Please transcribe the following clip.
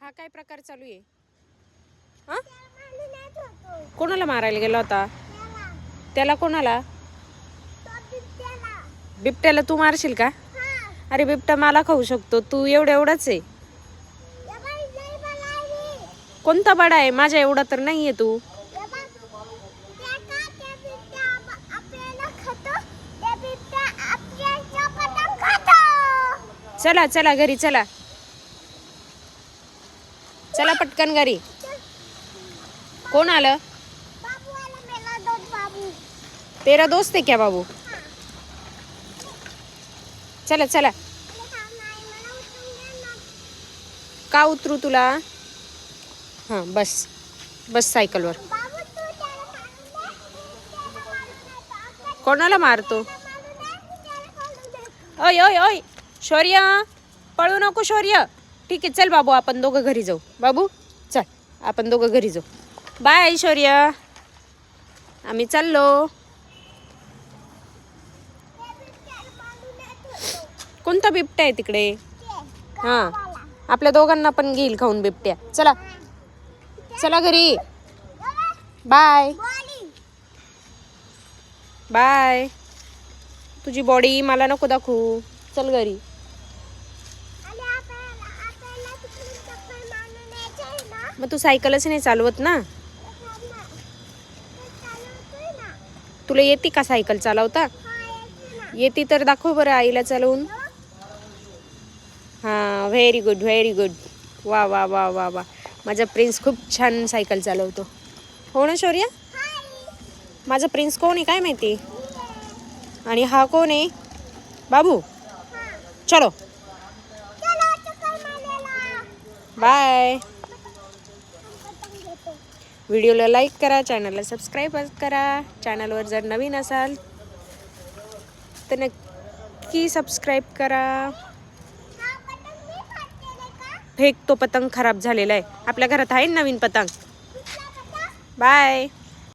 हा काय प्रकार चालू आहे? हा? कोणाला मारायला गेला होता? त्याला कोणाला? बिबट्याला तू मारशील का? अरे बिबट्या मला खाऊ शकतो तू एवढं एवढाच आहे. कोणता बडा आहे? माझ्या एवढा तर नाहीये तू. चला चला घरी चला. चला पटकन घरी. कोण आलं? तेरा दोस्त आहे क्या बाबू? चला चला. का उतरू तुला? हां बस. बस सायकलवर. कोणाला मारतो? ओय ओय ओय. शौर्य. पळू नको शौर्य. ठीक आहे चल बाबू आपण दोघं घरी जाऊ. बाबू चल आपण दोघं घरी जाऊ. बाय ऐश्वर्य. आम्ही चाललो. कोणता बिबट्या आहे तिकडे? हां आपल्या दोघांना पण घेईल खाऊन बिबट्या. चला. चला घरी. बाय. बाय. तुझी बॉडी मला नको दाखवू. चल घरी. मग तू सायकलच नाही चालवत ना? तुला येते का सायकल चालवता? येते तर दाखव बरं आईला चालवून. हां व्हेरी गुड व्हेरी गुड वा वा वा वा वा. माझा प्रिन्स खूप छान सायकल चालवतो. हो ना शौर्य? माझा प्रिन्स कोण आहे काय माहिती? आणि हा कोण आहे? बाबू? चलो. बाय. व्हिडिओला लाईक करा चॅनलला सबस्क्राईब करा. चॅनलवर जर नवीन असाल तर नक्की सबस्क्राईब करा. फेक तो पतंग खराब झालेला आहे. आपल्या घरात आहे ना नवीन पतंग? बाय.